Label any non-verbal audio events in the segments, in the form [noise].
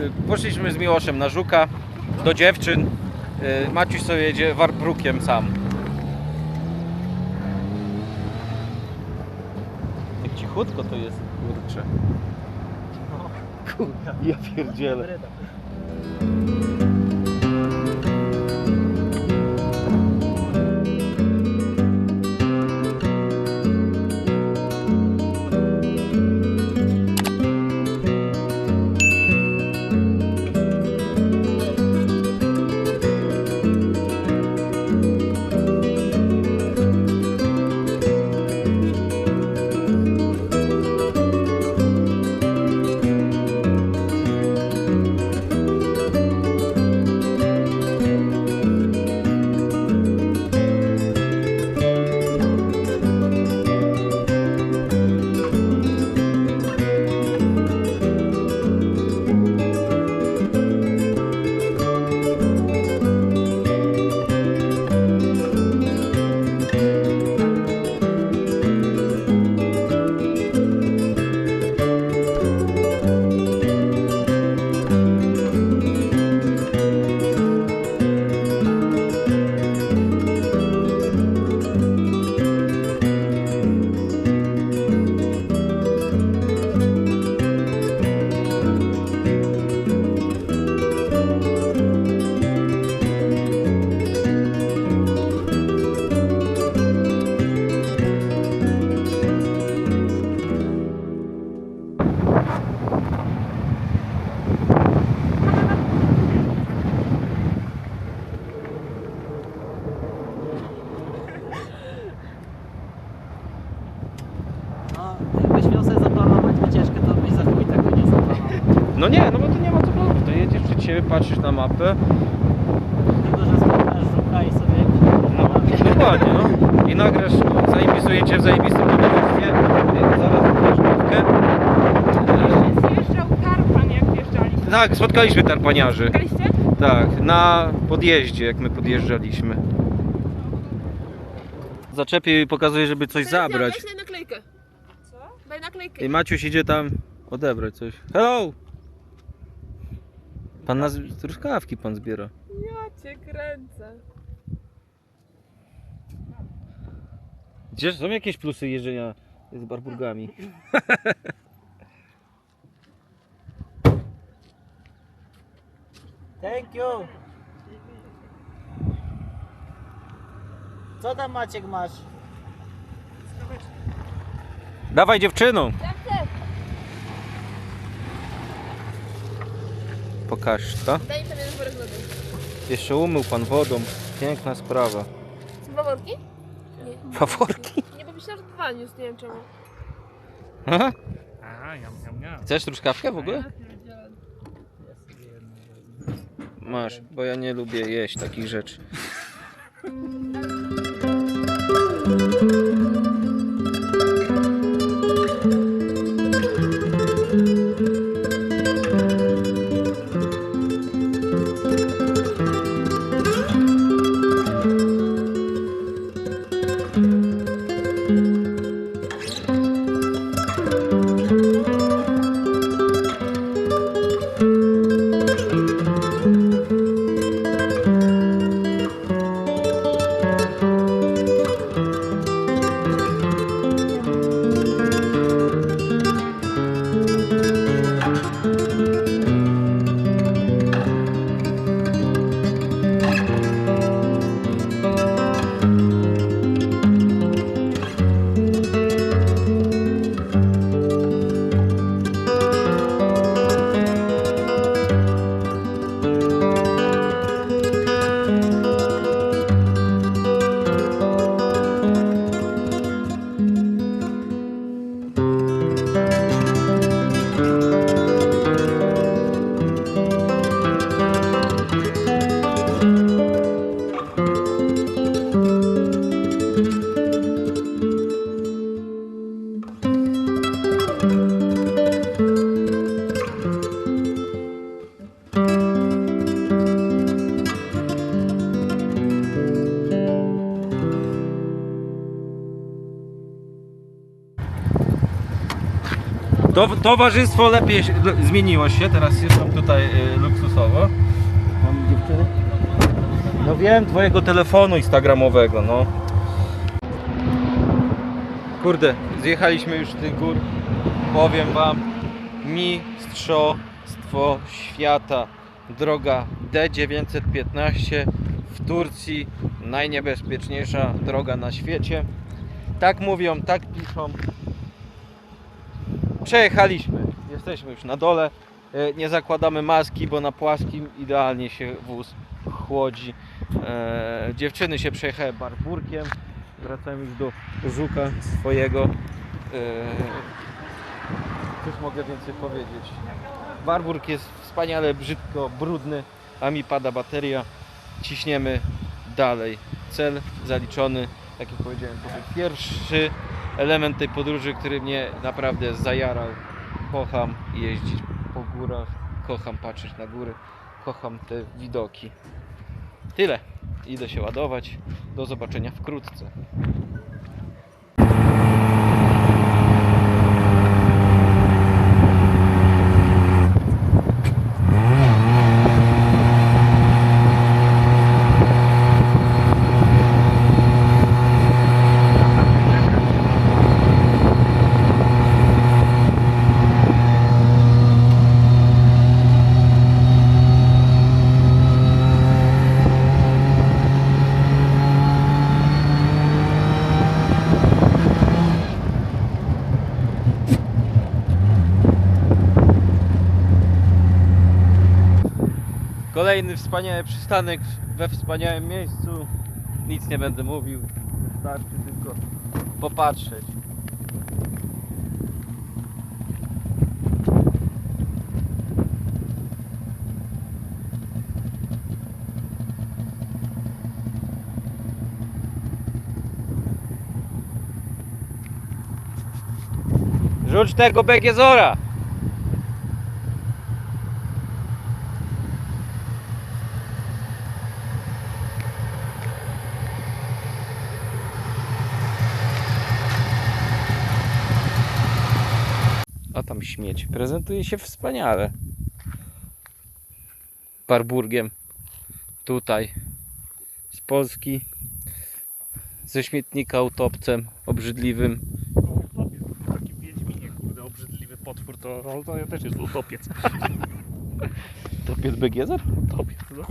y, poszliśmy z Miłoszem na Żuka do dziewczyn. Y, Maciuś sobie jedzie Warbrukiem sam. Jak cichutko to jest, kurczę. Kurwa, ja pierdzielę. Patrzysz na mapę. Tylko, że spotkasz żuka i sobie... No, dokładnie, no. I nagrasz zajebiste cię w zajebistym towarzystwie. Zaraz wyjdziesz kawkę. Zjeżdżał karpan jak wjeżdżaliśmy. Tak, spotkaliśmy tarpaniarzy. Spotkaliście? Tak, na podjeździe, jak my podjeżdżaliśmy. Zaczepił i pokazuje, żeby coś zabrać. Daj naklejkę. Co? Daj naklejkę. I Maciuś idzie tam odebrać coś. Hello! Pan nas truskawki pan zbiera. Ja cię kręcę. Gdzież są jakieś plusy jeżdżenia z barburgami? [laughs] Thank you! Co tam Maciek masz? Dawaj dziewczyną! Pokaż to. Daj mi tam jeden worek lody. Jeszcze umył pan wodą. Piękna sprawa. Dwa worki? Faworki? Nie, bo myślałam, że dwa niósł, nie wiem czemu. Aha. Aha, jam, jam, jam. Chcesz truskawkę w ogóle? Masz, bo ja nie lubię jeść takich rzeczy. [laughs] To, towarzystwo lepiej le- zmieniło się, teraz jestem tutaj y, luksusowo. Mam? No wiem, twojego telefonu instagramowego, no. Kurde, zjechaliśmy już z tych gór. Powiem wam, mistrzostwo świata. Droga D915 w Turcji. Najniebezpieczniejsza droga na świecie. Tak mówią, tak piszą. Przejechaliśmy. Jesteśmy już na dole. E, Nie zakładamy maski, bo na płaskim idealnie się wóz chłodzi. E, dziewczyny się przejechały barburkiem. Wracamy już do żuka swojego. E, cóż mogę więcej powiedzieć? Barburg jest wspaniale brzydko, brudny, a mi pada bateria. Ciśniemy dalej. Cel zaliczony. Tak jak powiedziałem, to był pierwszy element tej podróży, który mnie naprawdę zajarał. Kocham jeździć po górach, kocham patrzeć na góry, kocham te widoki. Tyle. Idę się ładować. Do zobaczenia wkrótce. Kolejny wspaniały przystanek we wspaniałym miejscu. Nic nie będę mówił. Wystarczy tylko popatrzeć. Rzuć tego Begiezora! A tam śmieć. Prezentuje się wspaniale. Barburgiem. Tutaj. Z Polski. Ze śmietnika utopcem obrzydliwym. Utopiec, taki Wiedźminie, kurde, obrzydliwy potwór, to, no, to też jest utopiec. [laughs] Topiec Begiezer? Utopiec, no.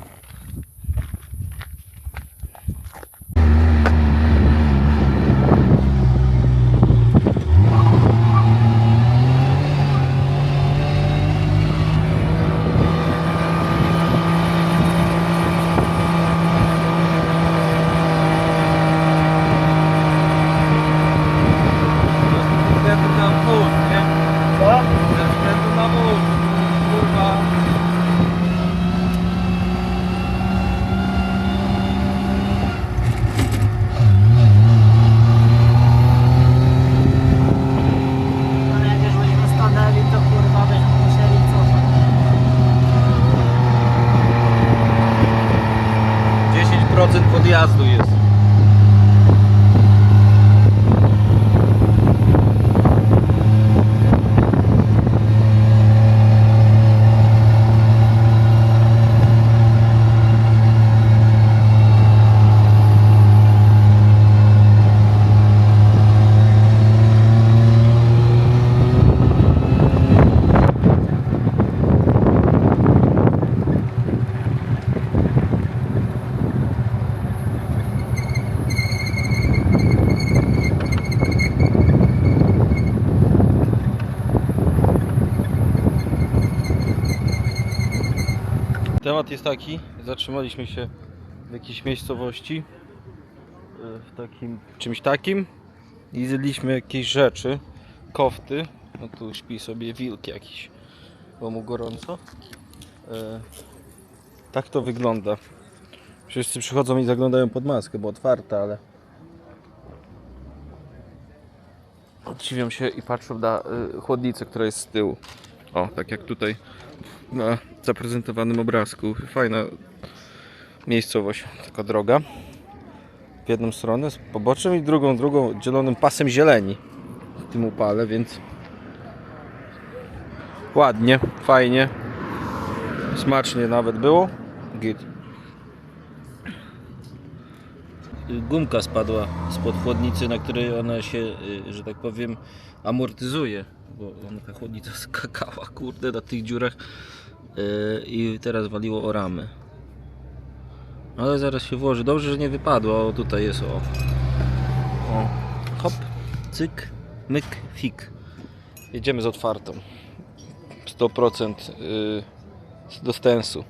Ze względu na wóz, nie? Co? Ze względu na wóz. Kurwa. Ale jak już byśmy stanęli, to kurwa byśmy musieli cofać. 10% podjazdu jest. Temat jest taki, zatrzymaliśmy się w jakiejś miejscowości, e, w takim czymś takim i zjedliśmy jakieś rzeczy, kofty, no tu śpi sobie wilk jakiś, bo mu gorąco. E, tak to wygląda. Wszyscy przychodzą i zaglądają pod maskę, bo otwarta, ale dziwią się i patrzą na y, chłodnicę, która jest z tyłu. O, tak jak tutaj na zaprezentowanym obrazku. Fajna miejscowość, taka droga. W jedną stronę z poboczem i drugą, drugą dzielonym pasem zieleni w tym upale, więc Ładnie, fajnie. Smacznie nawet było. Git. Gumka spadła z chłodnicy, na której ona się, y, że tak powiem, amortyzuje. Bo ona ta chłodnica skakała, kurde, na tych dziurach i teraz waliło o ramy. Ale zaraz się włoży. Dobrze, że nie wypadło. O, tutaj jest o. o. Hop, cyk, myk, fik. Jedziemy z otwartą. 100% y, do stensu.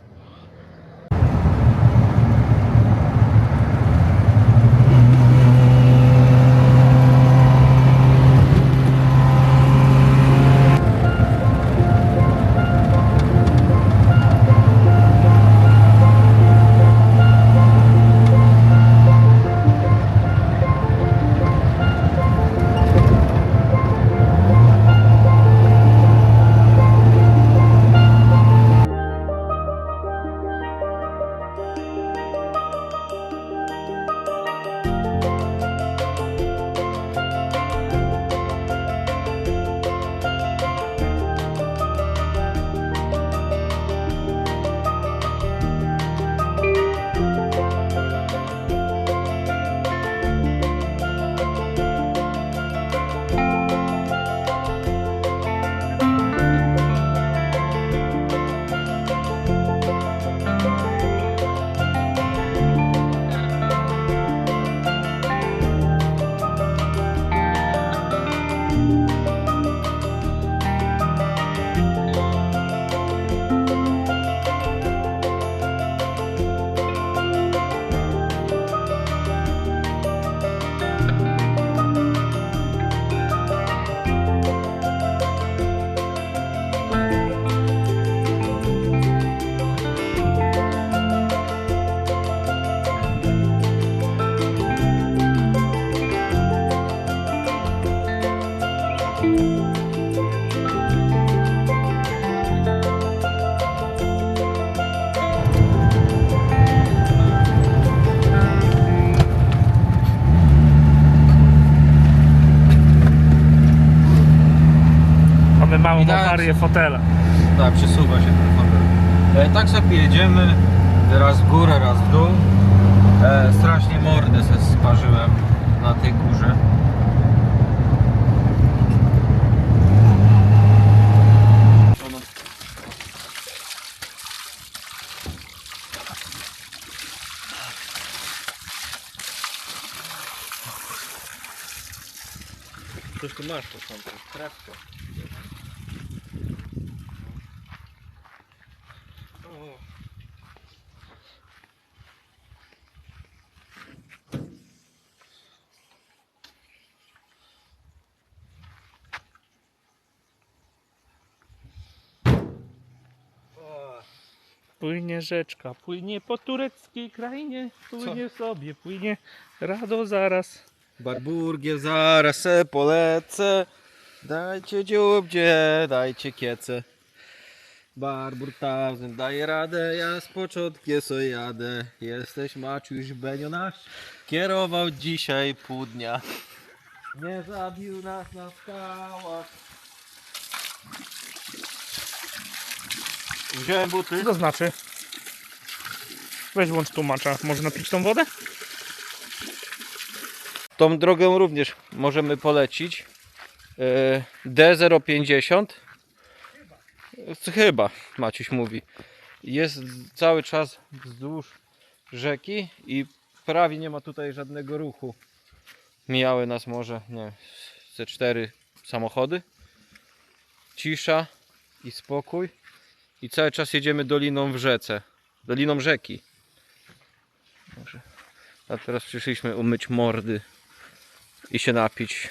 Awarię fotela. Tak, przesuwa się ten fotel. E, tak sobie jedziemy. Raz w górę, raz w dół. E, strasznie mordę se sparzyłem na tej górze. Coś tu masz, to są krawko. Płynie rzeczka, płynie po tureckiej krainie, płynie sobie, płynie rado zaraz. Barburgiem zaraz se polecę. Dajcie dziubdzie, dajcie kiece. Barbur Tausend daje radę, ja z początkiem so jadę. Jesteś Maciuś Benio nasz, kierował dzisiaj pół dnia. Nie zabił nas na skałach. Wziąłem Co buty. to znaczy? Weź włącz tłumacza. Można pić tą wodę? Tą drogę również możemy polecić. E, D050. Chyba, Maciuś mówi. Jest cały czas wzdłuż rzeki i prawie nie ma tutaj żadnego ruchu. Mijały nas może, nie ze cztery samochody. Cisza i spokój. I cały czas jedziemy doliną w rzece. Doliną rzeki. A teraz przyszliśmy umyć mordy i się napić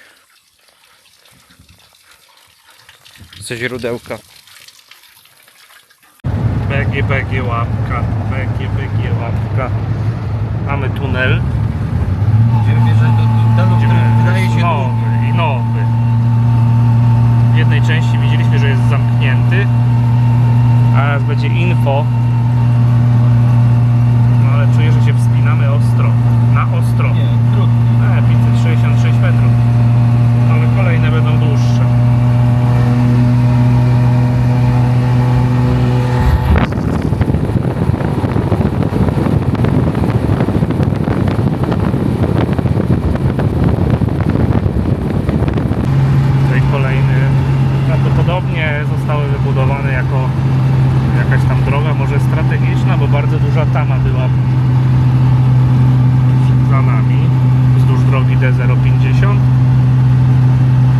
ze źródełka. BG, BG łapka, BG, BG łapka. Mamy tunel. Będziemy wjeżdżać do tunelu, który wydaje się nowy i nowy. W jednej części widzieliśmy, że jest zamknięty, Teraz będzie info. No ale czuję, że się wspinamy ostro. Na ostro. Nie, trudno. E, 566 metrów. Ale kolejne będą dłuższe. Tutaj kolejny prawdopodobnie zostały wybudowane jako jakaś tam droga, może strategiczna, bo bardzo duża tama była za nami wzdłuż drogi D050.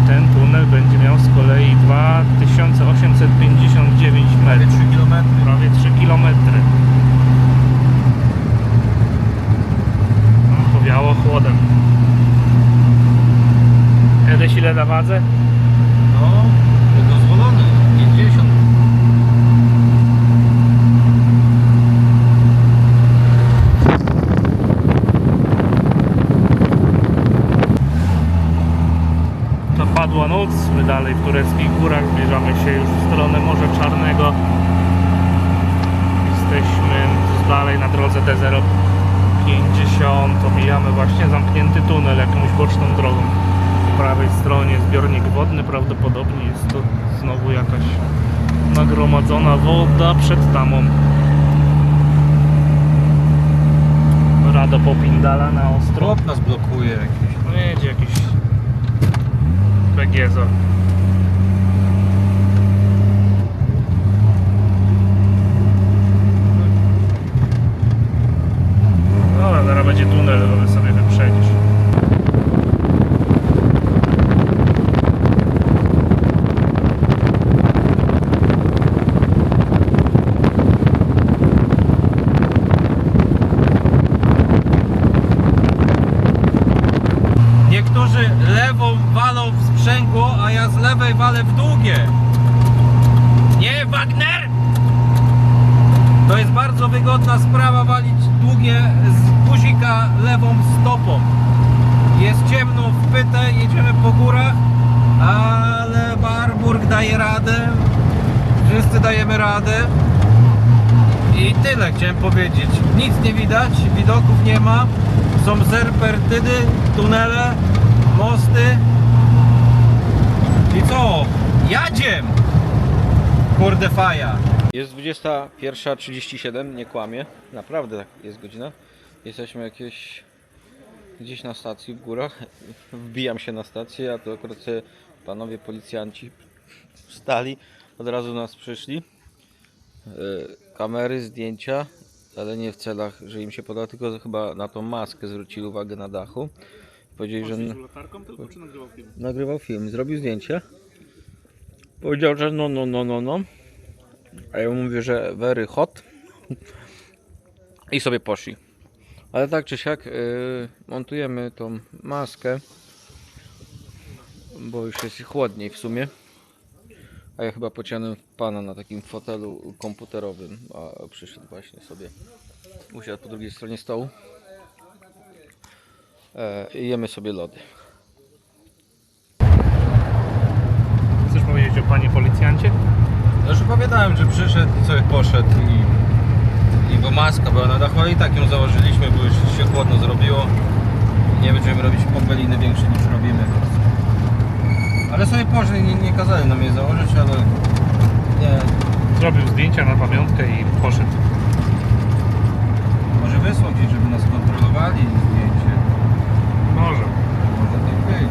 Ten tunel będzie miał z kolei 2859 metrów. 3 km. Prawie 3 km. No, powiało chłodem. Edeś ile na wadze? Zapadła noc, my dalej w tureckich górach zbliżamy się już w stronę Morza Czarnego. Jesteśmy dalej na drodze D050. Omijamy właśnie zamknięty tunel jakąś boczną drogą. Po prawej stronie zbiornik wodny, prawdopodobnie jest to znowu jakaś nagromadzona woda przed tamą. Rado popindala na ostro. Trop nas blokuje jakiś. No jedzie jakiś Begiezo. No, zaraz będzie tunel, żeby sobie wyprzedzisz. Niektórzy lewą walą w sprzęgło, a ja z lewej długie. Nie, Wagner? To jest bardzo wygodna sprawa walić długie z guzika lewą stopą. Jest ciemno w pytę, jedziemy po górach, ale Barburg daje radę. Wszyscy dajemy radę. I tyle chciałem powiedzieć. Nic nie widać, widoków nie ma. Są serpentyny, tunele, mosty. I co? Jadziem! Kurde faja. Jest 21.37, nie kłamie. Naprawdę tak jest godzina. Jesteśmy jakieś gdzieś na stacji w górach. [laughs] Wbijam się na stację, a to akurat sobie panowie policjanci wstali. Od razu nas przyszli. E, kamery, zdjęcia, ale nie w celach, że im się poda, tylko chyba na tą maskę zwrócili uwagę na dachu. Powiedzieli, że latarką tylko czy nagrywał film? nagrywał film, zrobił zdjęcie. Powiedział, że no, no, no, no, no. A ja mówię, że very hot. I sobie poszli. Ale tak czy siak yy, montujemy tą maskę, bo już jest chłodniej w sumie. A ja chyba pociągnę pana na takim fotelu komputerowym, a przyszedł właśnie sobie. Usiadł po drugiej stronie stołu. E, I jemy sobie lody. O panie policjancie? No już opowiadałem, że przyszedł i sobie poszedł i, i bo maska była na dachu, ale i tak ją założyliśmy, bo już się chłodno zrobiło. Nie będziemy robić popeliny większe niż robimy. Ale sobie poszli, nie, nie kazali nam je założyć, ale nie, Zrobił zdjęcia na pamiątkę i poszedł. może wysłał gdzieś, żeby nas kontrolowali zdjęcie. Może tak być.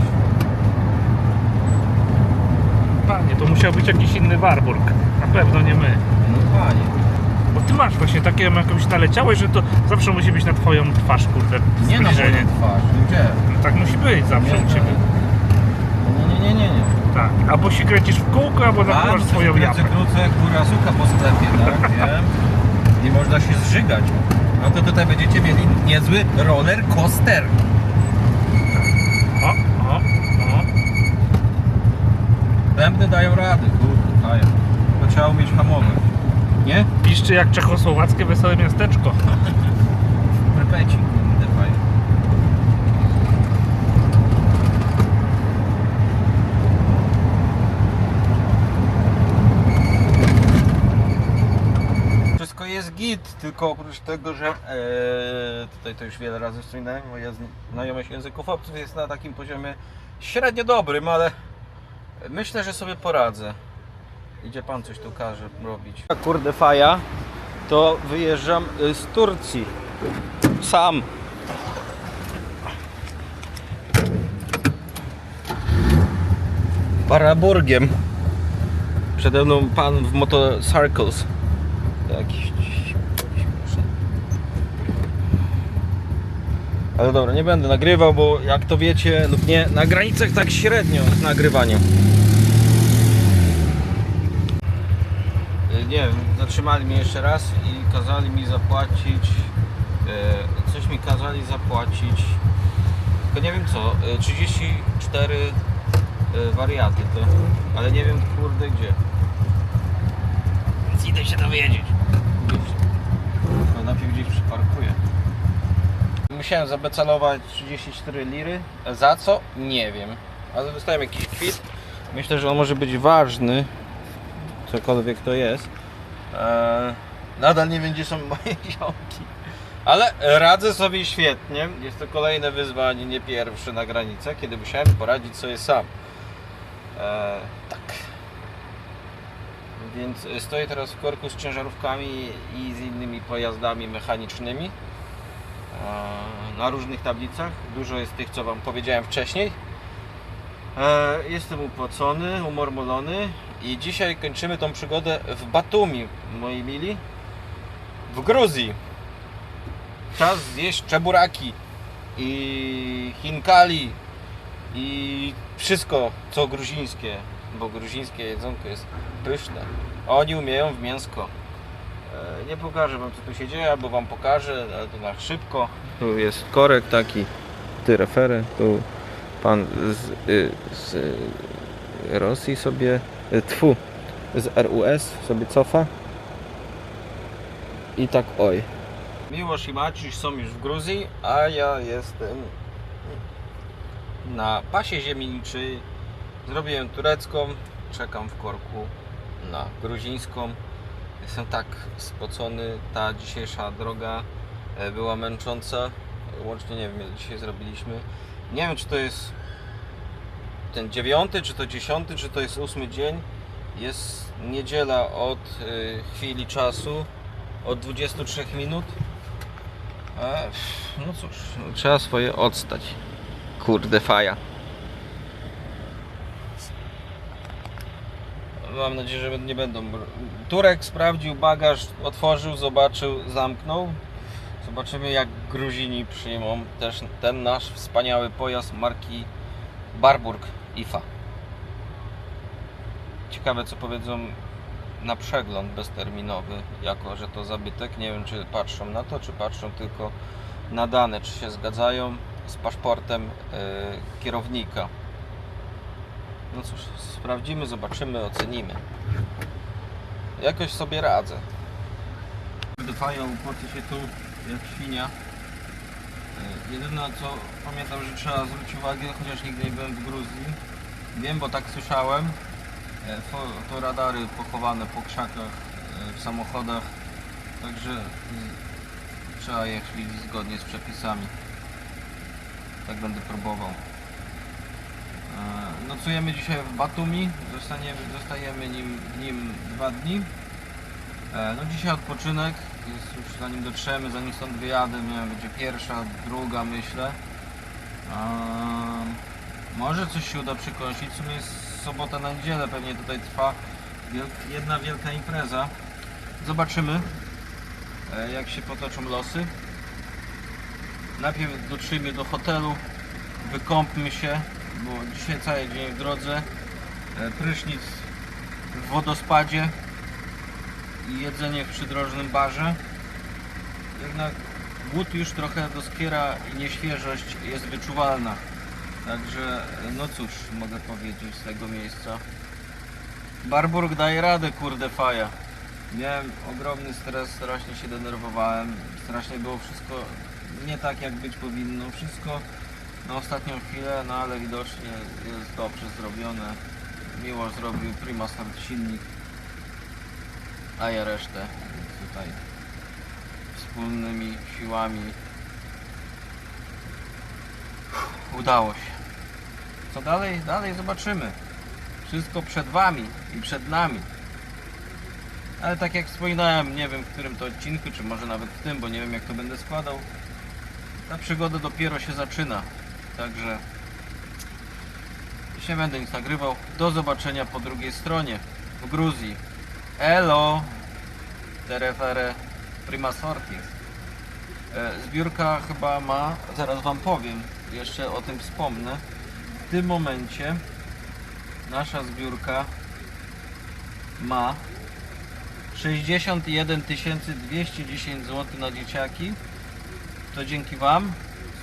Panie, to musiał być jakiś inny Warburg. Na pewno nie my. No panie. Bo ty masz właśnie takie jakąś naleciałeś, że to zawsze musi być na twoją twarz, kurde, Nie na moją zbliżenie. twarz, gdzie? No tak musi być zawsze u ciebie. Nie, nie, nie, nie, nie. Tak. Albo się kręcisz w kółko, albo A, nakrywasz swoją japę. krócę, kurwa, suka po sklepie, tak, [laughs] wiem. Nie można się zżygać. No to tutaj będziecie mieli niezły roller coaster. O, o, o. Bębny dają rady, kurde, dają. To trzeba umieć hamować. Nie? Piszczy jak czechosłowackie wesołe miasteczko. [laughs] Repeci, kurde, fajnie. Wszystko jest git, tylko oprócz tego, że e, tutaj to już wiele razy wspominałem, moja znajomość języków obcych jest na takim poziomie średnio dobrym, ale myślę, że sobie poradzę. Idzie pan coś tu każe robić. Kurde faja, to wyjeżdżam y, z Turcji. Sam. Baraburgiem. Przede mną pan w Motorcycles. To jakiś... Ale dobra, nie będę nagrywał, bo jak to wiecie lub nie, na granicach tak średnio z nagrywaniem. Nie wiem, zatrzymali mnie jeszcze raz i kazali mi zapłacić. y, Coś mi kazali zapłacić. Tylko nie wiem co. y, 34 y, wariaty to. Ale nie wiem kurde gdzie. Więc idę się dowiedzieć. Gdzieś. No najpierw gdzieś przyparkuję. Musiałem zabecalować 34 liry. Za co? Nie wiem. Ale dostałem jakiś kwit. Myślę, że on może być ważny. Cokolwiek to jest. Eee, nadal nie wiem, gdzie są moje [laughs] ziomki. Ale radzę sobie świetnie. Jest to kolejne wyzwanie, nie pierwsze na granicę, kiedy musiałem poradzić sobie sam. Eee, tak. Więc stoję teraz w korku z ciężarówkami i z innymi pojazdami mechanicznymi na różnych tablicach. Dużo jest tych, co Wam powiedziałem wcześniej. E, Jestem upłacony, umormolony i dzisiaj kończymy tą przygodę w Batumi, moi mili, w Gruzji. Czas zjeść czeburaki i chinkali i wszystko, co gruzińskie, bo gruzińskie jedzonko jest pyszne. Oni umieją w mięsko. E, Nie pokażę wam co tu się dzieje, albo wam pokażę, ale to na szybko. Tu jest korek taki, ty refery, tu pan z, y, z Rosji sobie, y, tfu, z RUS sobie cofa. I tak oj. Miłosz i Maciuś są już w Gruzji, a ja jestem na pasie ziemi niczej. Zrobiłem turecką, czekam w korku na gruzińską. Jestem tak spocony, ta dzisiejsza droga e, była męcząca. Łącznie nie wiem ile dzisiaj zrobiliśmy. Nie wiem czy to jest ten dziewiąty, czy to dziesiąty, czy to jest ósmy dzień. Jest niedziela od y, chwili czasu, od 23 minut. E, no cóż, trzeba swoje odstać. Kurde faja. Mam nadzieję, że nie będą. Turek sprawdził bagaż, otworzył, zobaczył, zamknął. Zobaczymy jak Gruzini przyjmą też ten nasz wspaniały pojazd marki Barburg IFA. Ciekawe co powiedzą na przegląd bezterminowy, jako że to zabytek. Nie wiem czy patrzą na to, czy patrzą tylko na dane, czy się zgadzają z paszportem yy, kierownika. No cóż, sprawdzimy, zobaczymy, ocenimy. Jakoś sobie radzę. Wydawają, płaci się tu jak świnia. Yy, Jedyne co pamiętam, że trzeba zwrócić uwagę, chociaż nigdy nie byłem w Gruzji. Wiem, bo tak słyszałem. Fo- To radary pochowane po krzakach yy, w samochodach. Także trzeba jechać zgodnie z przepisami. Tak będę próbował. E, Nocujemy dzisiaj w Batumi, zostaniemy, zostajemy nim, nim dwa dni. E, No dzisiaj odpoczynek, jest już zanim dotrzemy, zanim stąd wyjadę, nie będzie pierwsza, druga myślę. E, Może coś się uda przykąsić, w sumie jest sobota na niedzielę, pewnie tutaj trwa jedna wielka impreza. Zobaczymy jak się potoczą losy. Najpierw dotrzyjmy do hotelu, wykąpmy się, bo dzisiaj cały dzień w drodze. E, Prysznic w wodospadzie i jedzenie w przydrożnym barze. Jednak głód już trochę doskiera i nieświeżość jest wyczuwalna. Także e, no cóż, mogę powiedzieć z tego miejsca. Barburg daje radę, kurde faja. Miałem ogromny stres, strasznie się denerwowałem, strasznie było wszystko nie tak jak być powinno. Wszystko na ostatnią chwilę, no ale widocznie jest dobrze zrobione. Miło zrobił prima start silnik, a ja resztę tutaj wspólnymi siłami udało się. Co dalej? Dalej zobaczymy. Wszystko przed Wami i przed nami. Ale tak jak wspominałem, nie wiem w którym to odcinku, czy może nawet w tym, bo nie wiem jak to będę składał. Ta przygoda dopiero się zaczyna. Także nie będę nic nagrywał. Do zobaczenia po drugiej stronie w Gruzji. Elo! Derefere Prima Sorti. E, Zbiórka chyba ma, zaraz Wam powiem, jeszcze o tym wspomnę. W tym momencie nasza zbiórka ma 61 210 zł na dzieciaki. To dzięki Wam.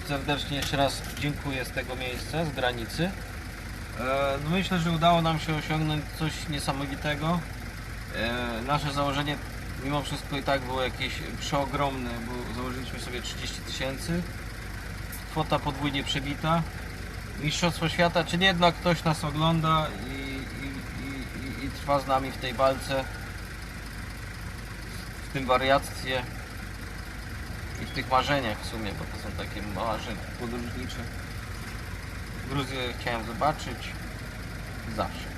Serdecznie jeszcze raz dziękuję z tego miejsca, z granicy. E, No myślę, że udało nam się osiągnąć coś niesamowitego. E, Nasze założenie mimo wszystko i tak było jakieś przeogromne, bo założyliśmy sobie 30 tysięcy. Kwota podwójnie przebita. Mistrzostwo świata, czyli jednak ktoś nas ogląda i, i, i, i, trwa z nami w tej walce, w tym wariactwie i w tych marzeniach w sumie, bo to są takie marzenia podróżnicze. Gruzję chciałem zobaczyć zawsze.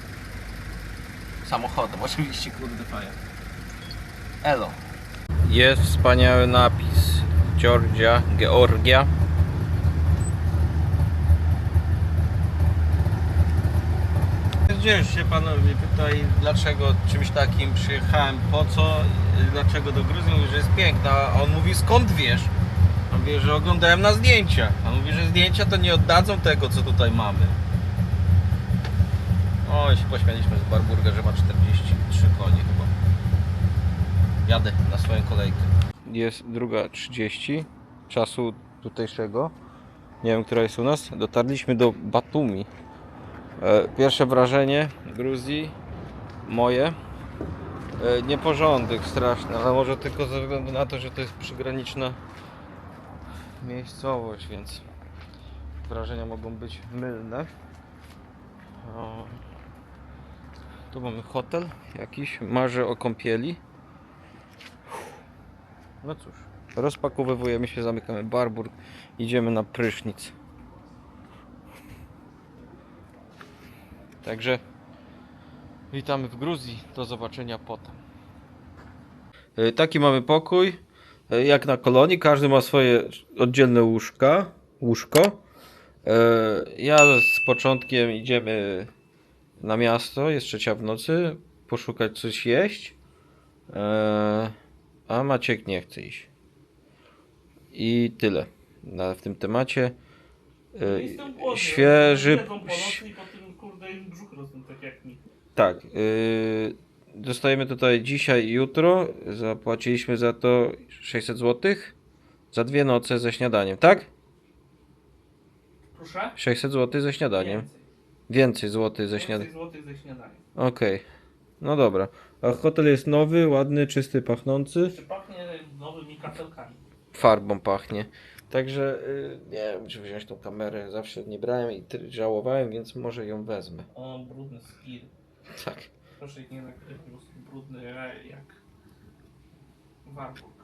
Samochodem, [laughs] oczywiście, kurde faja. Elo. Jest wspaniały napis. Georgia, Georgia. Dzielcie się panowie tutaj, dlaczego czymś takim przyjechałem, po co, dlaczego do Gruzji, mówi, że jest piękna, a on mówi skąd wiesz? On mówi, że oglądałem na zdjęcia. A on mówi, że zdjęcia to nie oddadzą tego, co tutaj mamy. O, się pośmialiśmy z Barburga, że ma 43 konie chyba. Jadę na swoją kolejkę. Jest druga 30 czasu tutejszego. Nie wiem, która jest u nas. Dotarliśmy do Batumi. E, Pierwsze wrażenie Gruzji moje. E, Nieporządek straszny, ale może tylko ze względu na to, że to jest przygraniczna miejscowość, więc wrażenia mogą być mylne. O. Tu mamy hotel jakiś, marzę o kąpieli. No cóż, rozpakowujemy się, zamykamy Barburg, idziemy na prysznic. Także witamy w Gruzji, do zobaczenia potem. E, Taki mamy pokój, e, jak na kolonii, każdy ma swoje oddzielne łóżka, łóżko. E, Ja z początkiem idziemy na miasto, jest trzecia w nocy, poszukać coś jeść. A Maciek nie chce iść. I tyle na, w tym temacie. Głodny. Świeży. I brzuch rosną tak jak mi. Tak. Yy, dostajemy tutaj dzisiaj i jutro. Zapłaciliśmy za to 600 zł. Za dwie noce ze śniadaniem, tak? Proszę? 600 zł ze śniadaniem. Więcej. Więcej złotych ze śniadaniem. złotych ze śniadaniem. Okej. No dobra. A hotel jest nowy, ładny, czysty, pachnący. Pachnie nowymi kafelkami. Farbą pachnie. Także yy, nie wiem, czy wziąć tą kamerę. Zawsze nie brałem i żałowałem, więc może ją wezmę. O, brudny skir. Tak. Proszę ich nie nakryć, po prostu brudny jak Warburg.